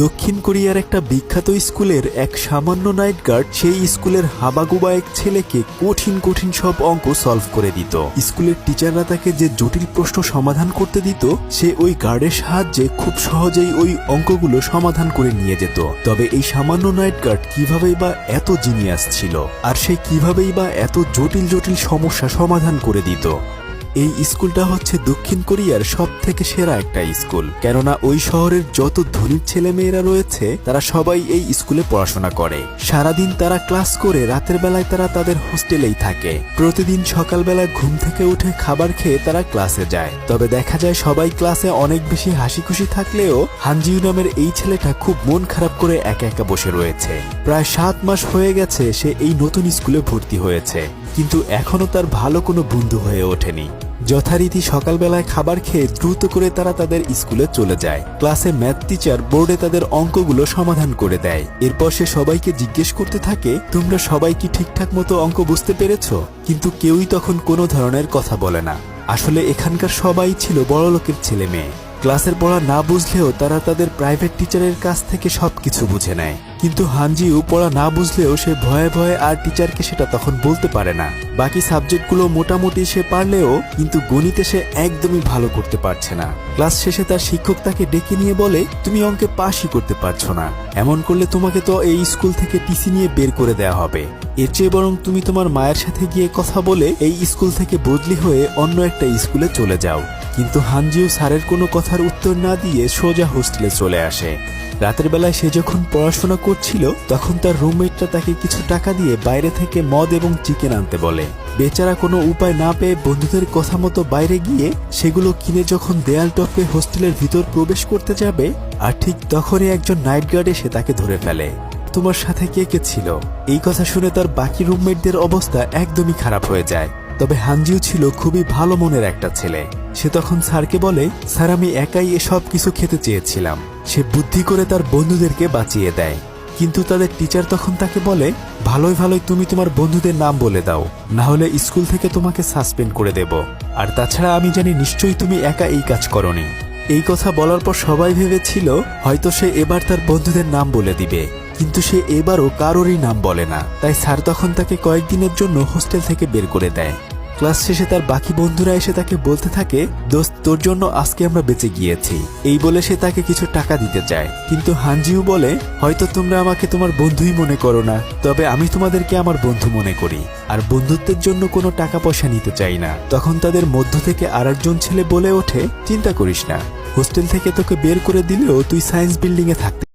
দক্ষিণ কোরিয়ার একটা বিখ্যাত স্কুলের এক সামান্য নাইট গার্ড সেই স্কুলের হাবাগুবা এক ছেলেকে কঠিন কঠিন সব অঙ্ক সলভ করে দিত। স্কুলের টিচাররা তাকে যে জটিল প্রশ্ন সমাধান করতে দিত, সে ওই গার্ডের সাহায্যে খুব সহজেই ওই অঙ্কগুলো সমাধান করে নিয়ে যেত। তবে এই সামান্য নাইট গার্ড কিভাবেই বা এত জিনিয়াস ছিল, আর সে কিভাবেই বা এত জটিল জটিল সমস্যা সমাধান করে দিত? এই স্কুলটা হচ্ছে দক্ষিণ কোরিয়ার সব থেকে সেরা একটা স্কুল। কেননা ওই শহরের যত ধনীর ছেলে মেয়েরা রয়েছে, তারা সবাই এই স্কুলে পড়াশোনা করে। সারাদিন তারা ক্লাস করে রাতের বেলায় তারা তাদের হোস্টেলেই থাকে। প্রতিদিন সকালবেলা ঘুম থেকে উঠে খাবার খেয়ে তারা ক্লাসে যায়। তবে দেখা যায় সবাই ক্লাসে অনেক বেশি হাসি খুশি থাকলেও হানজিউ নামের এই ছেলেটা খুব মন খারাপ করে একা একা বসে রয়েছে। প্রায় সাত মাস হয়ে গেছে সে এই নতুন স্কুলে ভর্তি হয়েছে। কিন্তু এখনও তার ভালো কোনো বন্ধু হয়ে ওঠেনি। যথারীতি সকালবেলায় খাবার খেয়ে দ্রুত করে তারা তাদের স্কুলে চলে যায়। ক্লাসে ম্যাথ টিচার বোর্ডে তাদের অঙ্কগুলো সমাধান করে দেয়। এরপর সে সবাইকে জিজ্ঞেস করতে থাকে, তোমরা সবাই কি ঠিকঠাক মতো অঙ্ক বুঝতে পেরেছ? কিন্তু কেউই তখন কোনো ধরনের কথা বলে না। আসলে এখানকার সবাই ছিল বড়লোকের ছেলে মেয়ে ক্লাসের পড়া না বুঝলেও তারা তাদের প্রাইভেট টিচারের কাছ থেকে সবকিছু বুঝে নেয়। কিন্তু হানজিও পড়া না বুঝলেও সে ভয়ে ভয়ে আর টিচারকে সেটা তখন বলতে পারে না। বাকি সাবজেক্টগুলো মোটামুটি সে পারলেও কিন্তু গণিতে সে একদমই ভালো করতে পারছে না। ক্লাস শেষে তার শিক্ষক তাকে ডেকে নিয়ে বলে, তুমি অঙ্কে পাশই করতে পারছ না। এমন করলে তোমাকে তো এই স্কুল থেকে টিসি নিয়ে বের করে দেওয়া হবে। এর চেয়ে বরং তুমি তোমার মায়ের সাথে গিয়ে কথা বলে এই স্কুল থেকে বদলি হয়ে অন্য একটা স্কুলে চলে যাও। কিন্তু হানজিও স্যারের কোনো কথার উত্তর না দিয়ে সোজা হোস্টেলে চলে আসে। রাতের বেলায় সে যখন পড়াশোনা করছিল, তখন তার রুমমেটরা তাকে কিছু টাকা দিয়ে বাইরে থেকে মদ এবং চিকেন আনতে বলে। বেচারা কোনো উপায় না পেয়ে বন্ধুদের কথা মতো বাইরে গিয়ে সেগুলো কিনে যখন দেয়াল টপকে হোস্টেলের ভিতর প্রবেশ করতে যাবে, আর ঠিক তখনই একজন নাইট গার্ড এসে তাকে ধরে ফেলে। তোমার সাথে কে কে ছিল? এই কথা শুনে তার বাকি রুমমেটদের অবস্থা একদমই খারাপ হয়ে যায়। তবে হানজিও ছিল খুবই ভালো মনের একটা ছেলে। সে তখন স্যারকে বলে, স্যার, আমি একাই এসব কিছু খেতে চেয়েছিলাম। সে বুদ্ধি করে তার বন্ধুদেরকে বাঁচিয়ে দেয়। কিন্তু তাদের টিচার তখন তাকে বলে, ভালোই ভালোই, তুমি তোমার বন্ধুদের নাম বলে দাও। না হলে স্কুল থেকে তোমাকে সাসপেন্ড করে দেব। আর তাছাড়া আমি জানি নিশ্চয়ই তুমি একা এই কাজ করনি। এই কথা বলার পর সবাই ভেবেছিল, হয়তো সে এবার তার বন্ধুদের নাম বলে দিবে। কিন্তু সে এবারও কারোরই নাম বলে না। তাই স্যার তখন তাকে কয়েকদিনের জন্য হোস্টেল থেকে বের করে দেয়। ক্লাস শেষে তার বাকি বন্ধুরা এসে তাকে বলতে থাকে, দোস্ত, তোর জন্য আজকে আমরা বেঁচে গিয়েছি। এই বলে সে তাকে কিছু টাকা দিতে চায় কিন্তু হানজিও বলে, হয়তো তোমরা আমাকে তোমার বন্ধুই মনে করো না, তবে আমি তোমাদেরকে আমার বন্ধু মনে করি, আর বন্ধুত্বের জন্য কোনো টাকা পয়সা নিতে চাই না। তখন তাদের মধ্য থেকে আরেকজন ছেলে বলে ওঠে, চিন্তা করিস না, হোস্টেল থেকে তোকে বের করে দিলেও তুই সায়েন্স বিল্ডিং এ থাকতে